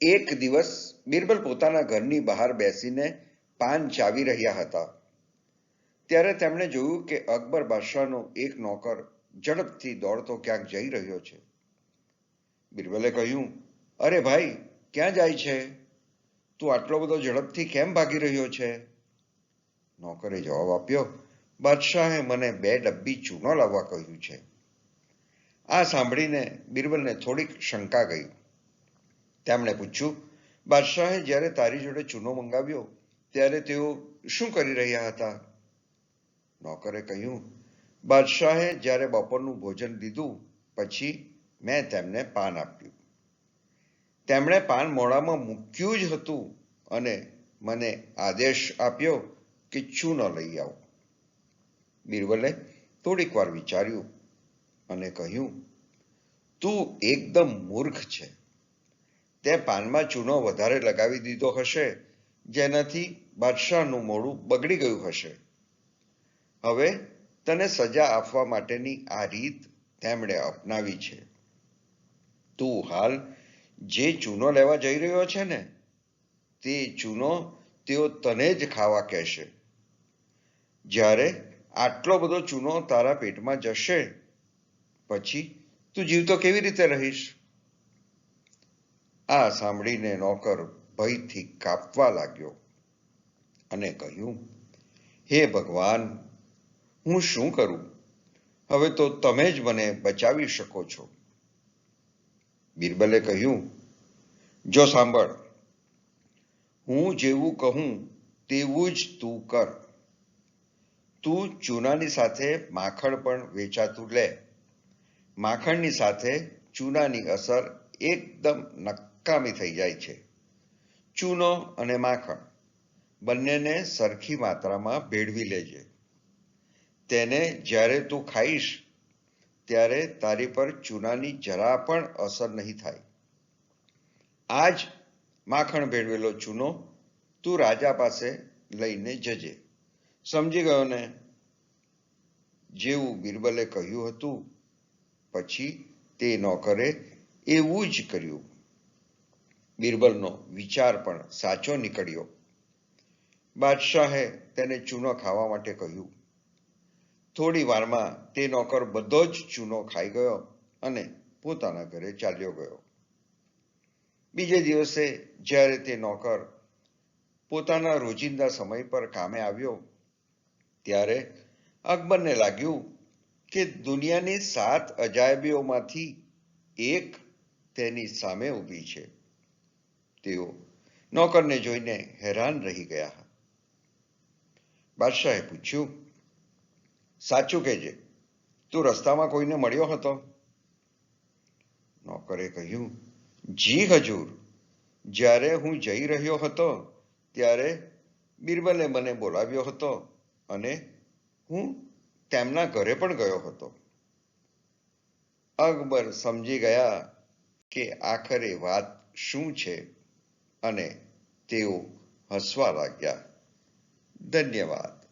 એક દિવસ બિરબલ પોતાના ઘરની બહાર બેસીને પાન ચાવી રહ્યા હતા. ત્યારે તેમણે જોયું કે અકબર બાદશાહનો એક નોકર ઝડપથી દોડતો ક્યાંક જઈ રહ્યો છે. બિરબલે કહ્યું, અરે ભાઈ, ક્યાં જાય છે? તું આટલો બધો ઝડપથી કેમ ભાગી રહ્યો છે? નોકરે જવાબ આપ્યો, બાદશાહે મને બે ડબ્બી ચૂનો લાવવા કહ્યું છે. આ સાંભળીને બિરબલને થોડીક શંકા ગઈ. તેમણે પૂછ્યું, બાદશાહે જ્યારે તારી જોડે ચૂનો મંગાવ્યો, ત્યારે તેઓ શું કરી રહ્યા હતા? નોકરે કહ્યું, બાદશાહે જ્યારે બપોરનું ભોજન લીધું પછી મેં તેમને પાન આપ્યું. તેમણે પાન મોડામાં મૂક્યું જ હતું અને મને આદેશ આપ્યો કે ચૂનો લઈ આવો. બિરબલે થોડીક વાર વિચાર્યું અને કહ્યું, તું એકદમ મૂર્ખ છે. તે પાનમાં ચૂનો વધારે લગાવી દીધો હશે, જેનાથી બાદશાહનું મોડું બગડી ગયું હશે. હવે તને સજા આપવા માટેની આ રીત તેમણે અપનાવી છે. તું હાલ જે ચૂનો લેવા જઈ રહ્યો છે ને, તે ચૂનો તેઓ તને જ ખાવા કહેશે. જ્યારે આટલો બધો ચૂનો તારા પેટમાં જશે, પછી તું જીવતો કેવી રીતે રહીશ? આ સાંભળીને નોકર ભયથી કાપવા લાગ્યો અને કહ્યું, હે ભગવાન, હું શું કરું? હવે તો તમે જ મને બચાવી શકો છો. બિરબલે કહ્યું, જો સાંભળ, હું જેવું કહું તેવું જ તું કર. તું ચૂનાની સાથે માખણ પણ વેચાતું લે. માખણની સાથે ચૂનાની અસર એકદમ નકામી થઈ જાય છે. ચૂનો અને માખણ બંનેને સરખી માત્રામાં ભેળવી લેજે. તેને જ્યારે તું ખાઈશ, ત્યારે તારી પર ચૂનાની જરા પણ અસર નહીં થાય. આ જ માખણ ભેળવેલો ચૂનો તું રાજા પાસે લઈને જજે. સમજી ગયો ને? જેવું બિરબલે કહ્યું હતું, પછી તે નોકરે એવું જ કર્યું. બિરબલનો વિચાર પણ સાચો નીકળ્યો. બાદશાહે તેને ચૂનો ખાવા માટે કહ્યું, થોડી વારમાં તે નોકર બધો જ ચૂનો ખાઈ ગયો અને પોતાના ઘરે ચાલ્યો ગયો. બીજે દિવસે જ્યારે તે નોકર પોતાના રોજિંદા સમય પર કામે આવ્યો, ત્યારે અકબરને લાગ્યું કે દુનિયાની સાત અજાયબીઓમાંથી એક તેની સામે ઊભી છે. તેઓ નોકરને જોઈને હેરાન રહી ગયા બાદશાહે પૂછ્યું, સાચું કહેજે, તું રસ્તામાં કોઈને મળ્યો હતો? નોકરે કહ્યું, જી હજુર. જ્યારે હું જઈ રહ્યો હતો, ત્યારે બિરબલે મને બોલાવ્યો હતો અને હું તેમના ઘરે પણ ગયો હતો. અકબર સમજી ગયા કે આખરે વાત શું છે અને તેઓ હસવા લાગ્યા. ધન્યવાદ.